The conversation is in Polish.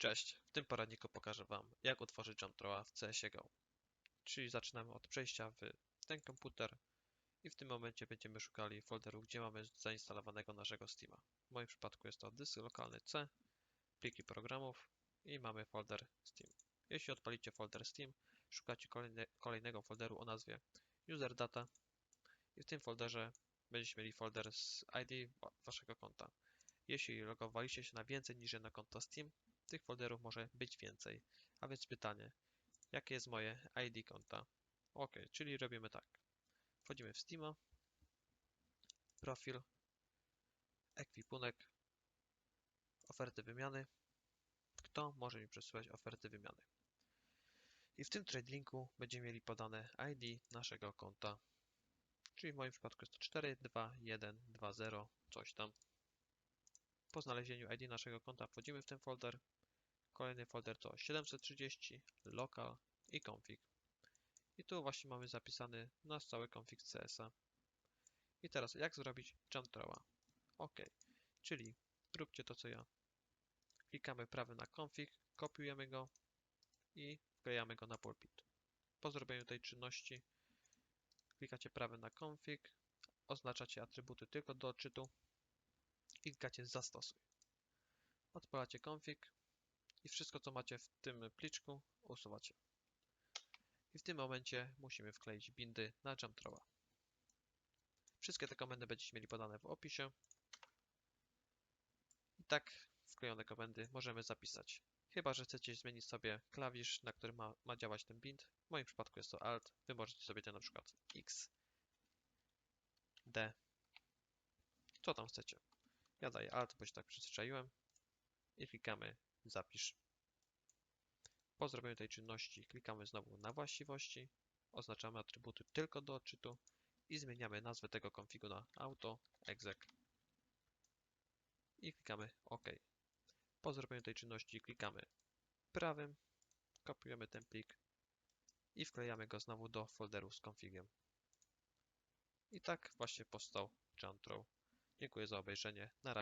Cześć, w tym poradniku pokażę Wam, jak utworzyć JumpDrawa w CSGO. Czyli zaczynamy od przejścia w ten komputer i w tym momencie będziemy szukali folderu, gdzie mamy zainstalowanego naszego Steama. W moim przypadku jest to dysk lokalny C, pliki programów i mamy folder Steam. Jeśli odpalicie folder Steam, szukacie kolejne, kolejnego folderu o nazwie User Data i w tym folderze będziecie mieli folder z ID wa- Waszego konta. Jeśli logowaliście się na więcej niż jedno konto Steam, tych folderów może być więcej. A więc pytanie, jakie jest moje ID konta? Ok, czyli robimy tak. Wchodzimy w Steama, profil, ekwipunek, oferty wymiany. Kto może mi przesyłać oferty wymiany? I w tym trade linku będziemy mieli podane ID naszego konta. Czyli w moim przypadku jest to 42120 coś tam. Po znalezieniu ID naszego konta wchodzimy w ten folder. Kolejny folder to 730, local i config. I tu właśnie mamy zapisany nasz cały config CS-a. I teraz jak zrobić jump throwa? OK, czyli róbcie to co ja. Klikamy prawy na config, kopiujemy go i wklejamy go na pulpit. Po zrobieniu tej czynności klikacie prawy na config, oznaczacie atrybuty tylko do odczytu i klikacie zastosuj. Odpalacie config i wszystko co macie w tym pliczku usuwacie. I w tym momencie musimy wkleić bindy na jumpthrowa. Wszystkie te komendy będziecie mieli podane w opisie. I tak wklejone komendy możemy zapisać. Chyba, że chcecie zmienić sobie klawisz, na którym ma, ma działać ten bind. W moim przypadku jest to Alt. Wy możecie sobie na przykład X, D, co tam chcecie. Ja daję Alt, bo się tak przyzwyczaiłem. I klikamy Zapisz. Po zrobieniu tej czynności klikamy znowu na właściwości. Oznaczamy atrybuty tylko do odczytu i zmieniamy nazwę tego konfigu na auto exec. I klikamy OK. Po zrobieniu tej czynności klikamy prawym, kopiujemy ten plik i wklejamy go znowu do folderu z konfigiem. I tak właśnie powstał JumpThrow. Dziękuję za obejrzenie. Na razie.